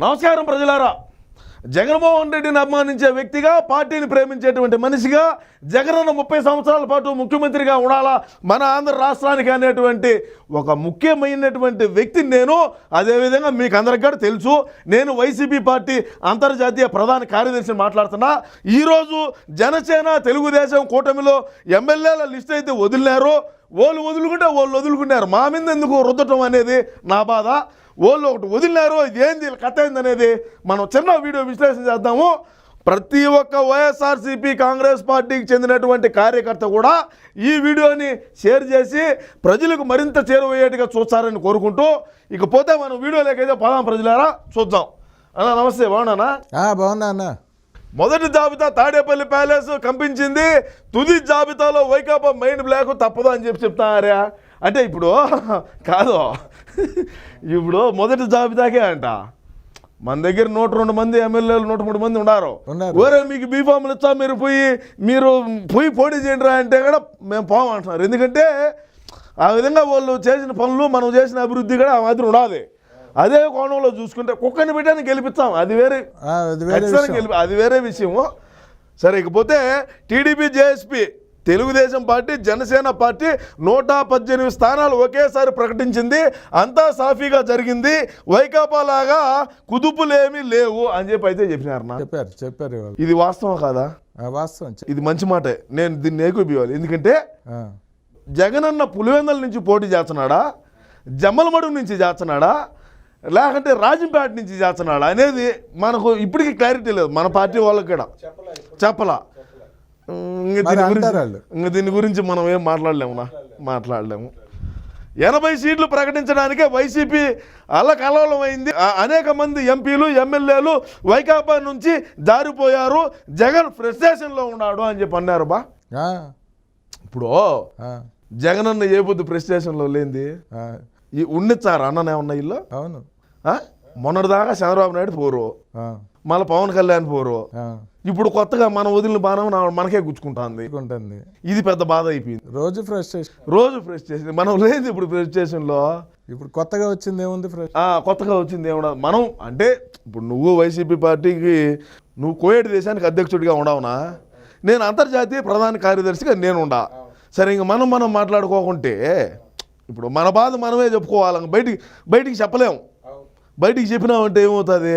నమస్కారం ప్రజలారా. జగన్మోహన్ రెడ్డిని అభిమానించే వ్యక్తిగా పార్టీని ప్రేమించేటువంటి మనిషిగా జగనన్న ముప్పై సంవత్సరాల పాటు ముఖ్యమంత్రిగా ఉండాలా మన ఆంధ్ర రాష్ట్రానికి అనేటువంటి ఒక ముఖ్యమైనటువంటి వ్యక్తిని నేను. అదేవిధంగా మీకు అందరికి కూడా తెలుసు నేను వైసీపీ పార్టీ అంతర్జాతీయ ప్రధాన కార్యదర్శిని మాట్లాడుతున్నా. ఈరోజు జనసేన తెలుగుదేశం కూటమిలో ఎమ్మెల్యేల లిస్ట్ అయితే వదిలినారు. వాళ్ళు వదులుకుంటే వాళ్ళు వదులుకున్నారు. మా మీద ఎందుకు రుద్దటం అనేది నా బాధ. వాళ్ళు ఒకటి వదిలినారు. ఇది ఏంది కథ ఏంది అనేది మనం చిన్న వీడియో విశ్లేషణ చేద్దాము. ప్రతి ఒక్క వైఎస్ఆర్సీపీ కాంగ్రెస్ పార్టీకి చెందినటువంటి కార్యకర్త కూడా ఈ వీడియోని షేర్ చేసి ప్రజలకు మరింత చేరువయ్యేట్టుగా చూస్తారని కోరుకుంటూ ఇకపోతే మనం వీడియోలోకైతే పదాం ప్రజలారా. చూద్దాం. అన్న నమస్తే. బాగున్నానా? ఆ, బాగున్నా అన్న. మొదటి జాబితా తాడేపల్లి ప్యాలెస్ కంపించింది. తుది జాబితాలో వైకాపా మైండ్ బ్లాక్ తప్పదు అని చెప్పి చెప్తారా అంటే ఇప్పుడు కాదు. ఇప్పుడు మొదటి జాబితాకే అంట. మన దగ్గర నూట రెండు మంది ఎమ్మెల్యేలు నూట మూడు మంది ఉన్నారు. ఓరే మీకు బీఫామ్లు ఇచ్చా మీరు పోయి మీరు పోయి పోటీ చేయండి రా అంటే కూడా మేము పోమంటున్నారు ఎందుకంటే ఆ విధంగా వాళ్ళు చేసిన పనులు మనం చేసిన అభివృద్ధి కూడా ఆ మాదిరి ఉండాలి. అదే కోణంలో చూసుకుంటే కుక్కని పెట్టని గెలిపిస్తాం. అది వేరే వేరే. గెలిపి అది వేరే విషయము. సరే ఇకపోతే TDP JSP Telugu Desam party Janasena party నూట పద్దెనిమిది స్థానాలు ఒకేసారి ప్రకటించింది. అంతా సాఫీగా జరిగింది. వైకాపా లాగా కుదుపులేమీ లేవు అని చెప్పి అయితే చెప్పినారు నా. చెప్పారు చెప్పారు ఇది వాస్తవం కాదా? ఆ, వాస్తవం ఇది మంచి మాటే. నేను దీన్ని ఏకూపివ్వాలి ఎందుకంటే జగనన్న పులివెందల నుంచి పోటీ చేస్తున్నాడా? జమ్మలమడుగు నుంచి చేస్తున్నాడా? లేకుంటే రాజంపేట నుంచి చేస్తున్నాడా? అనేది మనకు ఇప్పటికీ క్లారిటీ లేదు. మన పార్టీ వాళ్ళకి కూడా. చెప్పలా. ఇంక దీని గురించి మనం ఏం మాట్లాడలేమునా మాట్లాడలేము. ఎనభై సీట్లు ప్రకటించడానికే వైసీపీ ఆ- అనేక మంది ఎంపీలు ఎమ్మెల్యేలు వైకాపా నుంచి జారిపోయారు. జగన్ ఫ్రస్ట్రేషన్లో ఉన్నాడు అని చెప్పి అన్నారు బా. ఇప్పుడు ఆ, జగనన్న ఏ పొద్దు లేనిది? ఆ, ఈ ఉండిచ్చారు అన్ననే ఉన్న ఇల్లు? అవును? మొన్నటిదాకా చంద్రబాబు నాయుడు పోరు. మళ్ళీ పవన్ కళ్యాణ్ పోరు. ఇప్పుడు కొత్తగా మన వదిలిన బాణం మనకే గుచ్చుకుంటుంది. ఇది పెద్ద బాధ అయిపోయింది. రోజు ఫ్రస్ట్రేషన్ రోజు ప్రెస్టేషన్ మనం లేదు ఇప్పుడు ప్రెస్టేషన్లో ఇప్పుడు కొత్తగా వచ్చింది ఏముంది కొత్తగా వచ్చింది ఏమన్నా మనం అంటే ఇప్పుడు నువ్వు వైసీపీ పార్టీకి నువ్వు కోయేటి దేశానికి అధ్యక్షుడిగా ఉండవునా? నేను అంతర్జాతీయ ప్రధాన కార్యదర్శిగా నేను ఉండా. సరే ఇంక మనం మనం మాట్లాడుకోకుంటే ఇప్పుడు మన బాధ మనమే చెప్పుకోవాలి. బయటికి బయటికి చెప్పలేము బయటికి చెప్పినామంటే ఏమవుతుంది?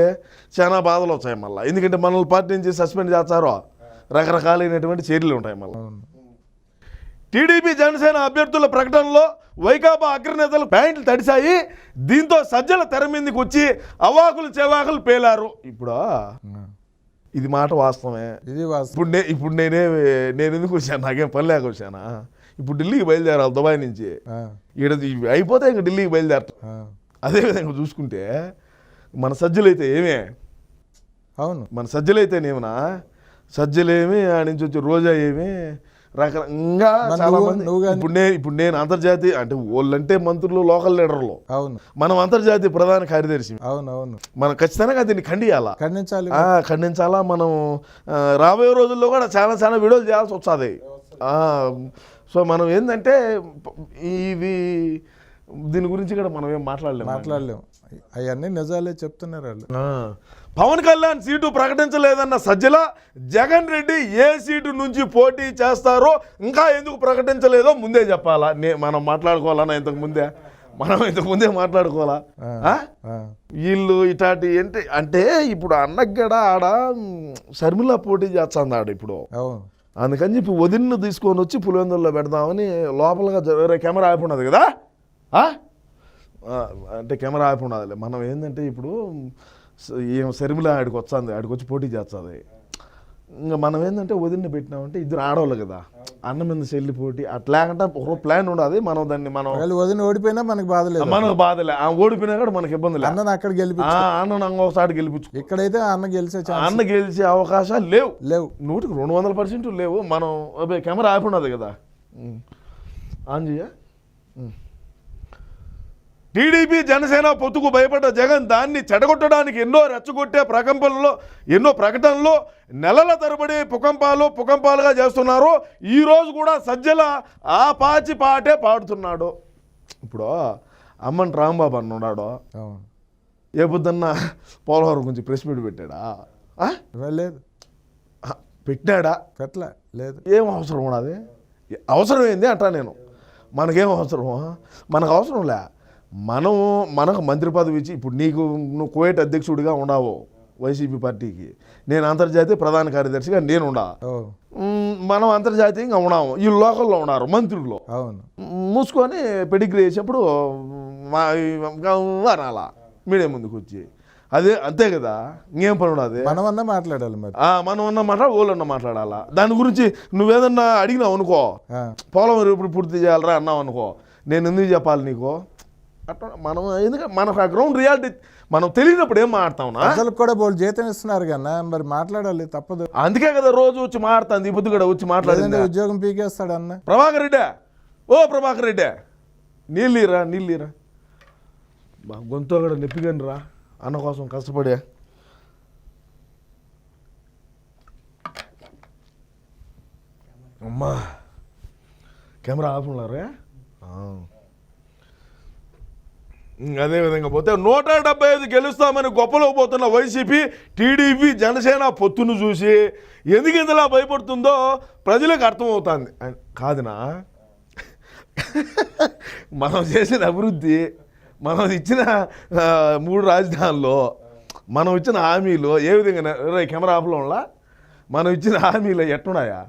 చాలా బాధలు వచ్చాయి మళ్ళీ. ఎందుకంటే మనల్ని పార్టీ నుంచి సస్పెండ్ చేస్తారో? రకరకాలైనటువంటి చర్యలు ఉంటాయి మళ్ళీ. టీడీపీ జనసేన అభ్యర్థుల ప్రకటనలో వైకాపా అగ్రనేతలు ప్యాంట్లు తడిశాయి. దీంతో సజ్జల తెర మీదకి వచ్చి అవాకులు చెవాకులు పేలారు. ఇప్పుడు? ఇది మాట వాస్తవమే. ఇది వాస్తవం. ఇప్పుడు నే ఇప్పుడు నేనే నేను ఎందుకు వచ్చాను? నాకేం పని లేక వచ్చానా? ఇప్పుడు ఢిల్లీకి బయలుదేరాలి దుబాయ్ నుంచి. ఇవి అయిపోతే ఇంకా ఢిల్లీకి బయలుదేరటం ఆ, అదేవిధంగా చూసుకుంటే మన సజ్జలైతే ఏమే? అవును. మన సజ్జలైతేనేమనా సజ్జలేమి ఆ నుంచి వచ్చి రోజా ఏమి? రకరకంగా మరి చాలా మంది ఇప్పుడు నేను ఇప్పుడు నేను అంతర్జాతీయ అంటే వాళ్ళంటే మంత్రులు లోకల్ లీడర్లు. అవును. మనం అంతర్జాతీయ ప్రధాన కార్యదర్శి. అవును అవును మనం ఖచ్చితంగా దీన్ని ఖండియాలా. ఖండించాలి ఖండించాలా? మనం రాబోయే రోజుల్లో కూడా చాలా చాలా వీడియోలు చేయాల్సి వస్తుంది. సో మనం ఏంటంటే ఇది దీని గురించి కూడా మనం ఏం మాట్లాడలేము మాట్లాడలేము అవన్నీ నిజాలే చెప్తున్నారు వాళ్ళు. పవన్ కళ్యాణ్ సీటు ప్రకటించలేదన్న సజ్జల జగన్ రెడ్డి ఏ సీటు నుంచి పోటీ చేస్తారో ఇంకా ఎందుకు ప్రకటించలేదో ముందే చెప్పాలా? నే మనం మాట్లాడుకోవాలన్నా ఇంతకు ముందే? మనం ఇంతకు ముందే మాట్లాడుకోవాలా? వీళ్ళు ఇటాటి ఏంటి? అంటే ఇప్పుడు అన్నగడ ఆడ షర్మిల పోటీ చేస్తుంది ఆడ ఇప్పుడు అందుకని చెప్పి వదిన్ను తీసుకొని వచ్చి పులివెందుల్లో పెడదామని లోపలగా కెమెరా ఆపి ఉన్నది కదా? అంటే కెమెరా ఆపి ఉన్నదిలే. మనం ఏంటంటే ఇప్పుడు ఏం శర్మిల ఆడికి వస్తుంది ఆడికి వచ్చి పోటీ చేస్తుంది. ఇంకా మనం ఏంటంటే వదిన్ని పెట్టినామంటే ఇద్దరు ఆడవాళ్ళు కదా. అన్న మీద చెల్లి పోటీ అట్లా లేకుండా ఒక ప్లాన్ ఉండదు. మనం దాన్ని మనం వదిన ఓడిపోయినా మనకు బాధ లేదు. మనకు బాధలే ఆ ఓడిపోయినా కూడా మనకి ఇబ్బంది లేదు అన్నను అక్కడ గెలిపి అన్న ఇంకొకసారి గెలిపించు ఇక్కడైతే అన్న గెలిచే ఛాన్స్ అన్న గెలిచే అవకాశాలు లేవు. లేవు. నూటికి రెండు వందల పర్సెంట్ లేవు. మనం కెమెరా ఆపి ఉన్నది కదా. ఆన్ చెయ్య ఉం. టీడీపీ జనసేన పొత్తుకు భయపడ్డ జగన్ దాన్ని చెడగొట్టడానికి ఎన్నో రెచ్చగొట్టే ప్రకంపనలో ఎన్నో ప్రకటనలు నెలల తరబడి పుకంపాలు పుకంపాలుగా చేస్తున్నారు. ఈ రోజు కూడా సజ్జల ఆ పాచి పాటే పాడుతున్నాడు. ఇప్పుడు అమ్మన్ రాంబాబు అన్న ఉన్నాడు ఏ పొద్దున్న పోలవరం గురించి ప్రెస్ మీట్ పెట్టాడా? లేదు. ఆ, పెట్టినాడా పెట్టలే లేదు. ఏం అవసరం ఉన్నది అవసరం ఏంది అంటా నేను. మనకేం అవసరం మనకు అవసరంలే మనం మనకు మంత్రి పదవి ఇచ్చి ఇప్పుడు నీకు నువ్వు కువైట్ అధ్యక్షుడిగా ఉన్నావు వైసీపీ పార్టీకి. నేను అంతర్జాతీయ ప్రధాన కార్యదర్శిగా నేను ఉండా మనం అంతర్జాతీయంగా ఉన్నాము. ఈ లోకల్లో ఉన్నారు మంత్రులు. అవును. మూసుకొని పెడిగ్రీ వేసేప్పుడు మా అనాలా మీడియా ముందుకు వచ్చి. అదే అంతే కదా? ఇంకేం పని ఉన్నది మనమన్నా మాట్లాడాలి మరి. మనం ఉన్న మాట్లాడ ఊళ్ళన్న మాట్లాడాలా? దాని గురించి నువ్వేదన్నా అడిగినావు అనుకో. ఆ, పొలం ఇప్పుడు పూర్తి చేయాలరా అన్నావు అనుకో. నేను ఎందుకు చెప్పాలి నీకు? అట్లా మనం ఎందుకంటే మనకు ఆ గ్రౌండ్ రియాలిటీ మనం తెలియనప్పుడు ఏం మాట్లాడతావునా ప్రజలకు కూడా వాళ్ళు జీతం ఇస్తున్నారు కన్నా మరి మాట్లాడాలి తప్పదు. అందుకే కదా రోజు వచ్చి మాట్లాడుతుంది ఈ పొద్దు కూడా వచ్చి మాట్లాడింది. ఉద్యోగం పీకేస్తాడు అన్న. ప్రభాకర్ రెడ్డి ఓ ప్రభాకర్ రెడ్డి నీళ్ళీరా నీళ్ళీరా బా గొంతు కూడా నొప్పిగాని రా అన్న కోసం కష్టపడే. అమ్మా కెమెరా ఆఫ్ ఉన్నారే? అదే విధంగా పోతే నూట డెబ్బై ఐదు గెలుస్తామని గొప్పలో పోతున్న వైసీపీ టీడీపీ జనసేన పొత్తును చూసి ఎందుకు ఇంతలా భయపడుతుందో ప్రజలకు అర్థమవుతుంది. కాదునా? మనం చేసిన అభివృద్ధి మనం ఇచ్చిన మూడు రాజధానుల్లో మనం ఇచ్చిన హామీలు ఏ విధంగా కెమెరా ఆఫ్లో మనం ఇచ్చిన హామీలు ఎట్టున్నాయా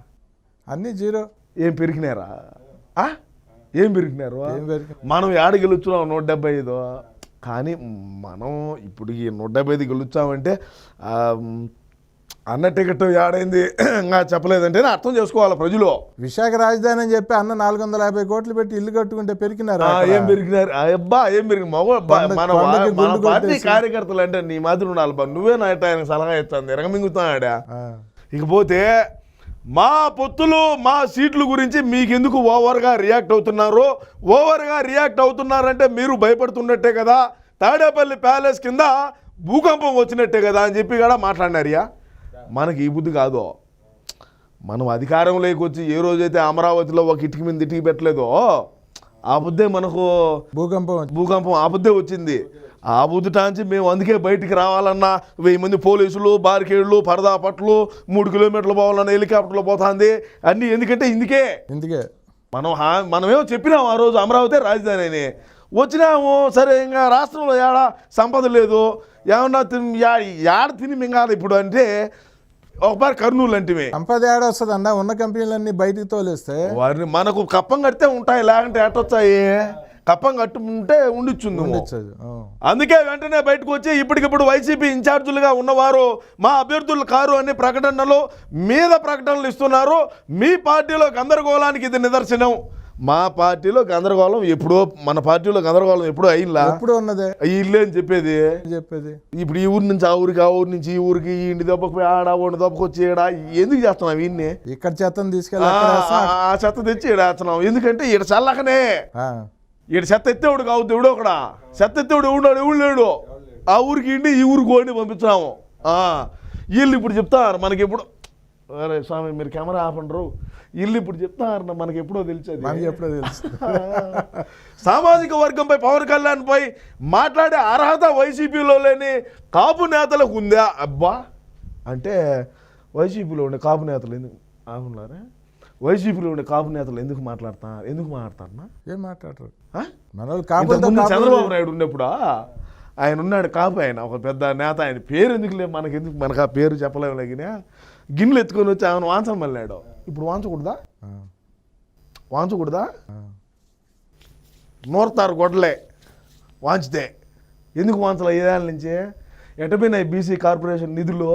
అన్నీ జీరో. ఏం పెరిగినారా ఆ? ఏం పెరిగినారు? మనం ఏడ గెలుచున్నాం? నూట డెబ్బై ఐదు? కానీ మనం ఇప్పుడు ఈ నూట డెబ్బై ఐదు గెలుచామంటే అన్న టికెట్ ఏడైంది ఇంకా చెప్పలేదంటే అర్థం చేసుకోవాలి ప్రజలు. విశాఖ రాజధాని అని చెప్పి అన్న నాలుగు వందల యాభై కోట్లు పెట్టి ఇల్లు కట్టుకుంటే పెరిగినారు ఏం పెరిగినారు? అబ్బా ఏం పెరిగి? మన పార్టీ. కార్యకర్తలు అంటే నీ మాదిరి ఉండాలి నువ్వే నా ఆయనకు సలహా ఇస్తాను ఎరగమింగుతున్నాడా ఇకపోతే మా పొత్తులు మా సీట్ల గురించి మీకెందుకు ఓవర్గా రియాక్ట్ అవుతున్నారు? ఓవర్గా రియాక్ట్ అవుతున్నారంటే మీరు భయపడుతున్నట్టే కదా. తాడేపల్లి ప్యాలెస్ కింద భూకంపం వచ్చినట్టే కదా అని చెప్పి కూడా మాట్లాడినారియా మనకి ఈ బుద్ధి కాదు. మనం అధికారంలోకి వచ్చి ఏ రోజైతే అమరావతిలో ఒక ఇటుకి మీద ఇటుకి పెట్టలేదో ఆ బుద్ధే మనకు భూకంపం భూకంపం ఆ బుద్ధే వచ్చింది. ఆ బుద్ధటాంచి మేము అందుకే బయటికి రావాలన్నా వెయ్యి మంది పోలీసులు బారికేడ్లు పరదా పట్లు మూడు కిలోమీటర్లు పోవాలన్నా హెలికాప్టర్లో పోతుంది. అన్నీ ఎందుకంటే ఇందుకే. ఇందుకే. మనం హా- మనమేమో చెప్పినాము ఆ రోజు అమరావతి రాజధాని అని. వచ్చినాము సరే ఇంకా రాష్ట్రంలో ఏడ సంపద లేదు. ఏమన్నా తిని యా ఏడ తిని మింగాలి ఇప్పుడు అంటే ఒకసారి కర్నూలు అంటే సంపద ఏడ వస్తుంది అన్న ఉన్న కంపెనీలన్నీ బయటికి తోలేస్తే. వారిని మనకు కప్పం కడితే ఉంటాయి లేకుంటే ఎట్టొచ్చాయి? కప్పం కట్టుకుంటే. ఆ. అందుకే వెంటనే బయటకు వచ్చి ఇప్పటికిప్పుడు వైసీపీ ఇన్ఛార్జీలుగా ఉన్నవారు మా అభ్యర్థులు కారు అనే ప్రకటనలు మీద ప్రకటనలు ఇస్తున్నారు. మీ పార్టీలో గందరగోళానికి ఇది నిదర్శనం. మా పార్టీలో గందరగోళం ఎప్పుడో మన పార్టీలో గందరగోళం ఎప్పుడో అయిందా? ఎప్పుడు ఉన్నదే. ఇల్లే అని చెప్పేది? చెప్పేది? ఇప్పుడు ఈ ఊరి నుంచి ఆ ఊరికి ఆ ఊరి నుంచి ఈ ఊరికి ఈ ఇంటి దెబ్బకు ఆడ ఓడి దెబ్బకు వచ్చి ఈడ ఎందుకు చేస్తున్నాం వీన్ని ఇక్కడ చెత్తను తీసుకెళ్ళి ఆ, చెత్త తెచ్చి ఈడ వేస్తున్నాం ఎందుకంటే ఈడ చల్లకనే. ఈడ చెత్త ఎత్తేవాడు కావు దేవుడు ఒకడ చెత్త ఎత్తేవాడు ఎవడు ఎవడు లేడు? ఆ ఊరికి ఇండి ఈ ఊరికి కోండి పంపించినాము. ఆ, వీళ్ళు ఇప్పుడు చెప్తారు మనకి ఎప్పుడు అరే స్వామి మీరు కెమెరా ఆపండ్రు వీళ్ళు ఇప్పుడు చెప్తారు మనకి ఎప్పుడో తెలిసేది. మనకి ఎప్పుడో తెలుసు. సామాజిక వర్గంపై పవన్ కళ్యాణ్ పై మాట్లాడే అర్హత వైసీపీలో లేని కాపు నేతలకు ఉందా? అబ్బా! అంటే వైసీపీలో ఉండే కాపు నేతలు ఎందుకు ఆగున్నారా? వైసీపీలో ఉండే కాపు నేతలు ఎందుకు మాట్లాడతా ఎందుకు మాట్లాడతారన్నా ఏం మాట్లాడరు? మన చంద్రబాబు నాయుడు ఉన్నప్పుడు? ఆయన ఉన్నాడు కాపు ఆయన ఒక పెద్ద నేత. ఆయన పేరు ఎందుకు లేదు మనకి ఎందుకు? మనకు ఆ పేరు చెప్పలేము లేకినా. గిన్నెలు ఎత్తుకొని వచ్చి ఆయన వాంచం మళ్ళాడు ఇప్పుడు వాంచకూడదా. వాంచకూడదా. నూరతారు గొడ్డలే వాంచితే. ఎందుకు వాంచలే ఐదేళ్ళ నుంచి? ఎటపోయినాయి బీసీ కార్పొరేషన్ నిధులు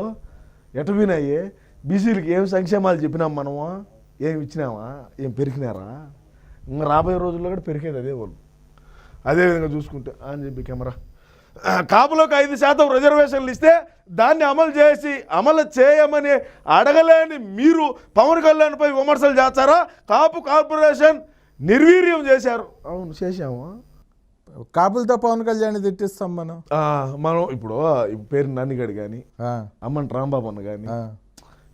ఎటపోయినాయి బీసీలకి ఏం సంక్షేమాలు చెప్పినాం మనము? ఏం ఇచ్చినామా ఏం పెరిగినారా? ఇంకా రాబోయే రోజుల్లో కూడా పెరిగేది అదే వాళ్ళు. అదే విధంగా చూసుకుంటే అని చెప్పి కెమెరా. కాపులకు ఐదు శాతం రిజర్వేషన్లు ఇస్తే దాన్ని అమలు చేసి అమలు చేయమని అడగలేని మీరు పవన్ కళ్యాణ్పై విమర్శలు చేస్తారా? కాపు కార్పొరేషన్ నిర్వీర్యం చేశారు. అవును చేశాము. కాపులతో పవన్ కళ్యాణ్ తిట్టిస్తాం మనం. మనం ఇప్పుడు పేరు నన్నిగడు కానీ. అమ్మని రాంబాబు అన్న కానీ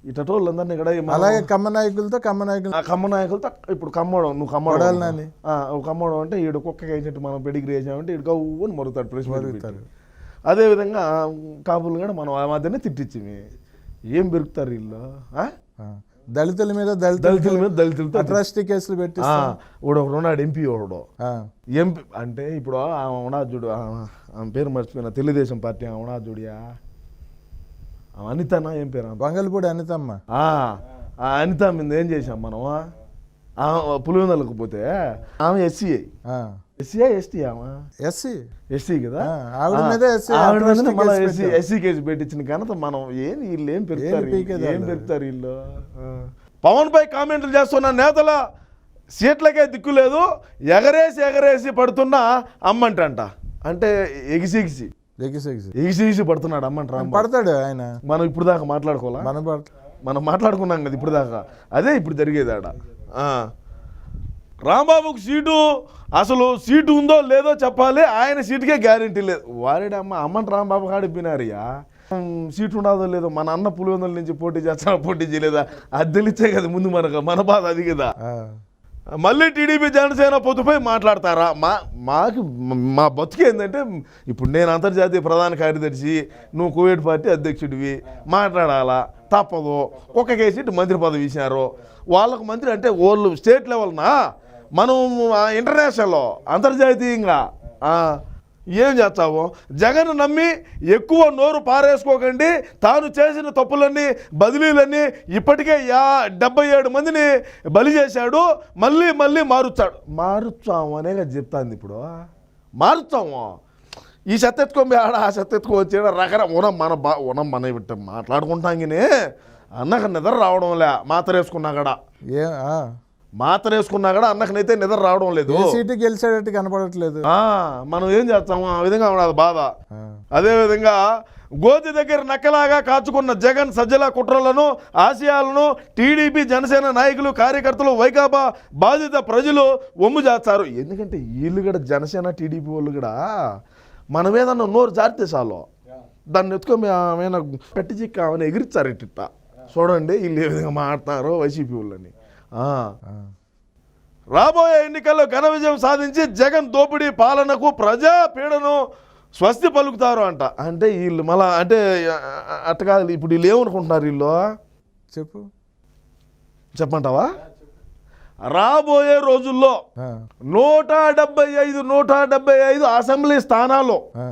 ఆ. ఇటోళ్ళందరినీ కూడా మనం- అలాగే కమ్మ నాయకులతో కమ్మ నాయకులు ఆ కమ్మ నాయకులతో ఇప్పుడు కమ్మడం నువ్వు కమ్మడం నాని. ఆ, కమ్మడం అంటే ఈడు కుక్కకి వేసినట్టు మనం పెడిగ్రీ వేసామంటే ఈడు గవ్వని మరుగుతాడు ప్రెస్ పెట్టి. అదేవిధంగా కాపులు కూడా మనం ఆ మధ్యనే తిట్టించింది ఏం పెరుగుతారు వీళ్ళు ఆ? ఆ. దళితుల మీద దళితుల దళితుల మీద దళితులతో అట్రాసిటీ కేసులు పెట్టి ఆ, ఒకడు ఒకడు ఉన్నాడు ఎంపీ ఒకడు ఆ. ఎంపీ అంటే ఇప్పుడు ఆమె ఉన్నాడు చూడు ఆమె పేరు మర్చిపోయిన తెలుగుదేశం పార్టీ చూడియా ఆమె అనితనా? ఏం పేరు? బంగళపూడి అనితమ్మ. ఆ, ఆ అనిత మీద ఏం చేసాం మనం? పులివెందలకు పోతే ఆమె ఎస్సీ. ఎస్సీయా ఎస్టీ ఆమె? ఎస్సీ. ఎస్సీ కదా? ఆవిడ మీదే SC ఆవిడ మళ్ళా ఎస్సీ. ఎస్సీ కేసు పెట్టించిన ఘనత మనం. ఏం వీళ్ళు ఏం పెడతారు ఏం? పెడతారు వీళ్ళు. పవన్ పై కామెంట్లు చేస్తున్న నేతల సీట్లకే దిక్కు లేదు. ఎగరేసి ఎగరేసి పడుతున్న అమ్మంటంట. అంటే ఎగిసి ఎగిసి. ఎగిసి ఎగిసి ఎగిసి ఎగిసి పడుతున్నాడు అమ్మంట రాంబాబు. పడతాడు ఆయన. మనం ఇప్పుడు దాకా మాట్లాడుకోవాలా? మన మనం మాట్లాడుకున్నాం కదా ఇప్పుడు దాకా. అదే ఇప్పుడు జరిగేది ఆడ. రాంబాబుకు సీటు అసలు సీటు ఉందో లేదో చెప్పాలి ఆయన సీటుకే గ్యారంటీ లేదు. వారేడమ్మ అమ్మని రాంబాబు కాడిపోయినారయ్యా సీటు ఉండదో లేదో మన అన్న పులివెందుల నుంచి పోటీ చేస్తాను పోటీ చేయలేదా? అది తెలిసే కదా ముందు మనకు మన బాధ అది కదా. మళ్ళీ టీడీపీ జనసేన పొత్తుపై మాట్లాడతారా? మా మాకు మా బతుకు ఏంటంటే ఇప్పుడు నేను అంతర్జాతీయ ప్రధాన కార్యదర్శి నువ్వు కోవిడ్ పార్టీ అధ్యక్షుడివి మాట్లాడాలా? తప్పదు. ఒక కేసు ఇటు మంత్రి పదవి ఇచ్చినారు. వాళ్ళకు మంత్రి అంటే వాళ్ళు స్టేట్ లెవెల్నా? మనం ఇంటర్నేషనల్లో అంతర్జాతీయంగా ఏం చేస్తావు? జగన్ నమ్మి ఎక్కువ నోరు పారేసుకోకండి. తాను చేసిన తప్పులన్నీ బదిలీలన్నీ ఇప్పటికే యా డెబ్బై ఏడు మందిని బలి చేశాడు. మళ్ళీ మళ్ళీ మారుస్తాడు. మారుస్తాము అనేగా చెప్తాంది ఇప్పుడు. మారుస్తాము ఈ చెత్త ఎత్తుకొని ఆడ ఆ చెత్త ఎత్తుకొని వచ్చాడు రకర ఉనం మన బా ఉనం మన ఇట్ట మాట్లాడుకుంటాంగినే. అన్నకు నిద్ర రావడంలే మాత్రేసుకున్నా మాత్ర వేసుకున్నా కూడా ఏ వేసుకున్నా కూడా అన్నకనైతే నిద్ర రావడం లేదు. సీటు గెలిచేటట్టు కనపడట్లేదు. ఆ, మనం ఏం చేస్తాము ఆ విధంగా ఉన్నది బాధ. అదేవిధంగా గోతి దగ్గర నక్కలాగా కాచుకున్న జగన్ సజ్జల కుట్రలను ఆశయాలను టీడీపీ జనసేన నాయకులు కార్యకర్తలు వైకాపా బాధిత ప్రజలు ఒమ్ము చేస్తారు ఎందుకంటే వీళ్ళు కూడా జనసేన టీడీపీ వాళ్ళు కూడా మనం ఏదన్నా నోరు జారితే చాలు. దాన్ని ఎత్తుకొని ఆమె పెట్టి చిక్క ఆమెను ఎగిరిచ్చారు ఇట్ట. చూడండి వీళ్ళు ఏ విధంగా మాట్లాడతారో వైసీపీ వాళ్ళని. రాబోయే ఎన్నికల్లో ఘన విజయం సాధించి జగన్ దోపిడీ పాలనకు ప్రజా పీడను స్వస్తి పలుకుతారు అంట. అంటే వీళ్ళు మళ్ళా అంటే అట్ట కాదు ఇప్పుడు వీళ్ళు ఏమనుకుంటున్నారు వీళ్ళు? చెప్పు. చెప్పంటావా రాబోయే రోజుల్లో. నూట డెబ్బై ఐదు నూట డెబ్బై ఐదు అసెంబ్లీ స్థానాలు ఆ.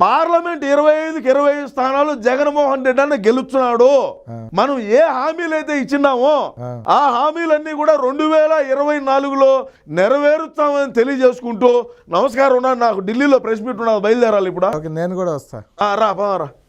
పార్లమెంట్ ఇరవై ఐదుకి ఇరవై ఐదు స్థానాలు జగన్మోహన్ రెడ్డి అన్న గెలుస్తున్నాడు ఆ. మనం ఏ హామీలు అయితే ఇచ్చినామో ఆ. హామీలన్నీ కూడా రెండు వేల ఇరవై నాలుగులో నెరవేరుస్తామని తెలియజేసుకుంటూ నమస్కారం నాకు ఢిల్లీలో ప్రెస్ మీట్ ఉన్నది బయలుదేరాలి ఇప్పుడు నేను కూడా వస్తా రా